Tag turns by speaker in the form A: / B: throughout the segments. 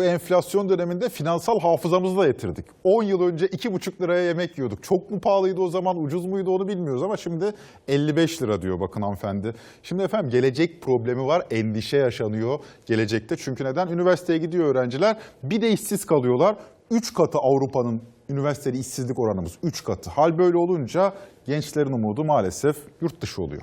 A: Bu enflasyon döneminde finansal hafızamızı da yitirdik. 10 yıl önce 2,5 liraya yemek yiyorduk. Çok mu pahalıydı o zaman, ucuz muydu onu bilmiyoruz ama şimdi 55 lira diyor bakın hanımefendi. Şimdi efendim gelecek problemi var, endişe yaşanıyor gelecekte. Çünkü neden? Üniversiteye gidiyor öğrenciler, bir de işsiz kalıyorlar. 3 katı Avrupa'nın üniversiteli işsizlik oranımız 3 katı. Hal böyle olunca gençlerin umudu maalesef yurt dışı oluyor.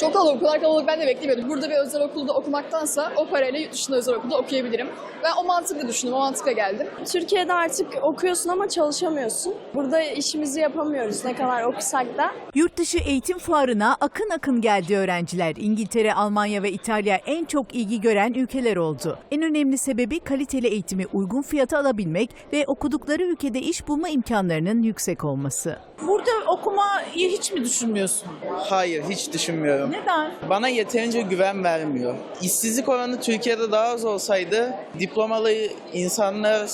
B: Çok kalabalık, o kadar kalabalık ben de beklemiyordum. Burada bir özel okulda okumaktansa o parayla yurt dışında özel okulda okuyabilirim. Ben o mantıkla düşündüm, o mantıkla geldim.
C: Türkiye'de artık okuyorsun ama çalışamıyorsun. Burada işimizi yapamıyoruz ne kadar okusak da.
D: Yurtdışı eğitim fuarına akın akın geldi öğrenciler. İngiltere, Almanya ve İtalya en çok ilgi gören ülkeler oldu. En önemli sebebi kaliteli eğitimi uygun fiyata alabilmek ve okudukları ülkede iş bulma imkanlarının yüksek olması.
E: Burada okumayı hiç mi düşünmüyorsun?
F: Hayır hiç düşünmüyorum.
E: Neden?
F: Bana yeterince güven vermiyor. İşsizlik oranı Türkiye'de daha az olsaydı diplomalı insanlar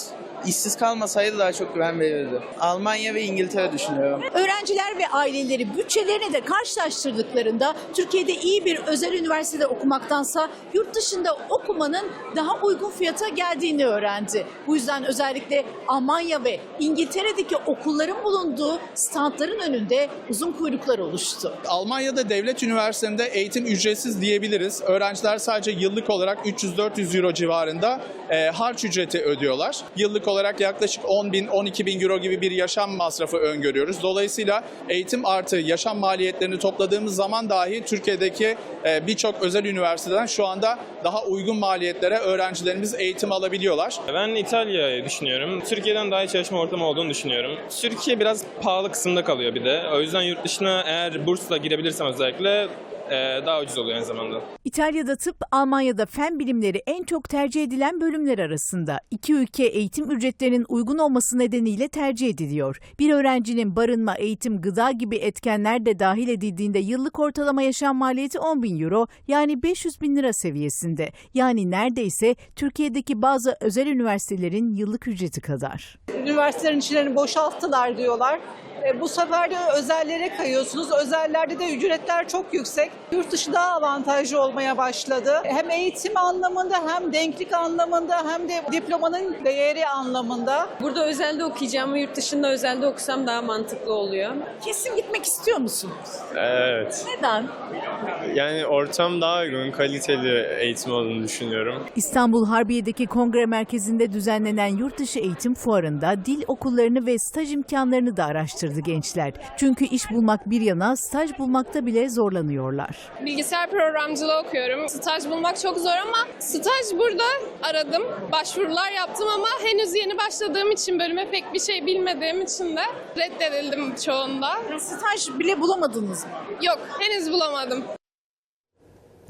F: işsiz kalmasaydı daha çok güven verirdi. Almanya ve İngiltere düşünüyorum.
E: Öğrenciler ve aileleri bütçelerini de karşılaştırdıklarında Türkiye'de iyi bir özel üniversitede okumaktansa yurt dışında okumanın daha uygun fiyata geldiğini öğrendi. Bu yüzden özellikle Almanya ve İngiltere'deki okulların bulunduğu standların önünde uzun kuyruklar oluştu.
G: Almanya'da devlet üniversitelerinde eğitim ücretsiz diyebiliriz. Öğrenciler sadece yıllık olarak 300-400 euro civarında e, harç ücreti ödüyorlar. Yıllık olarak yaklaşık 10 bin, 12 bin euro gibi bir yaşam masrafı öngörüyoruz. Dolayısıyla eğitim artı yaşam maliyetlerini topladığımız zaman dahi Türkiye'deki e, birçok özel üniversiteden şu anda daha uygun maliyetlere öğrencilerimiz eğitim alabiliyorlar.
H: Ben İtalya'yı düşünüyorum. Türkiye'den daha iyi çalışma ortamı olduğunu düşünüyorum. Türkiye biraz pahalı kısımda kalıyor bir de. O yüzden yurt dışına eğer bursla girebilirsem özellikle daha ucuz oluyor aynı zamanda.
D: İtalya'da tıp, Almanya'da fen bilimleri en çok tercih edilen bölümler arasında. İki ülke eğitim ücretlerinin uygun olması nedeniyle tercih ediliyor. Bir öğrencinin barınma, eğitim, gıda gibi etkenler de dahil edildiğinde yıllık ortalama yaşam maliyeti 10 bin euro yani 500 bin lira seviyesinde. Yani neredeyse Türkiye'deki bazı özel üniversitelerin yıllık ücreti kadar.
I: üniversitelerin içlerini boşalttılar diyorlar. E, bu sefer de özellere kayıyorsunuz. Özellerde de ücretler çok yüksek. Yurt dışı daha avantajlı olmaya başladı. Hem eğitim anlamında hem denklik anlamında hem de diplomanın değeri anlamında.
J: Burada özelde okuyacağım ama yurt dışında özelde okusam daha mantıklı oluyor.
E: Kesin gitmek istiyor musunuz?
H: Evet.
E: Neden?
H: Yani ortam daha uygun, kaliteli eğitim olduğunu düşünüyorum.
D: İstanbul Harbiye'deki kongre merkezinde düzenlenen yurtdışı eğitim fuarında dil okullarını ve staj imkanlarını da araştırdı gençler. Çünkü iş bulmak bir yana staj bulmakta bile zorlanıyorlar.
B: Bilgisayar programcılığı okuyorum. Staj bulmak çok zor ama staj burada aradım. Başvurular yaptım ama henüz yeni başladığım için bölüme pek bir şey bilmediğim için de reddedildim çoğunda.
E: Staj bile bulamadınız mı?
B: Yok henüz bulamadım.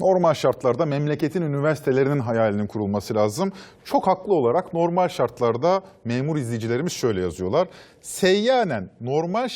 A: Normal şartlarda memleketin üniversitelerinin hayalinin kurulması lazım. Çok haklı olarak normal şartlarda memur izleyicilerimiz şöyle yazıyorlar. Seyyanen normal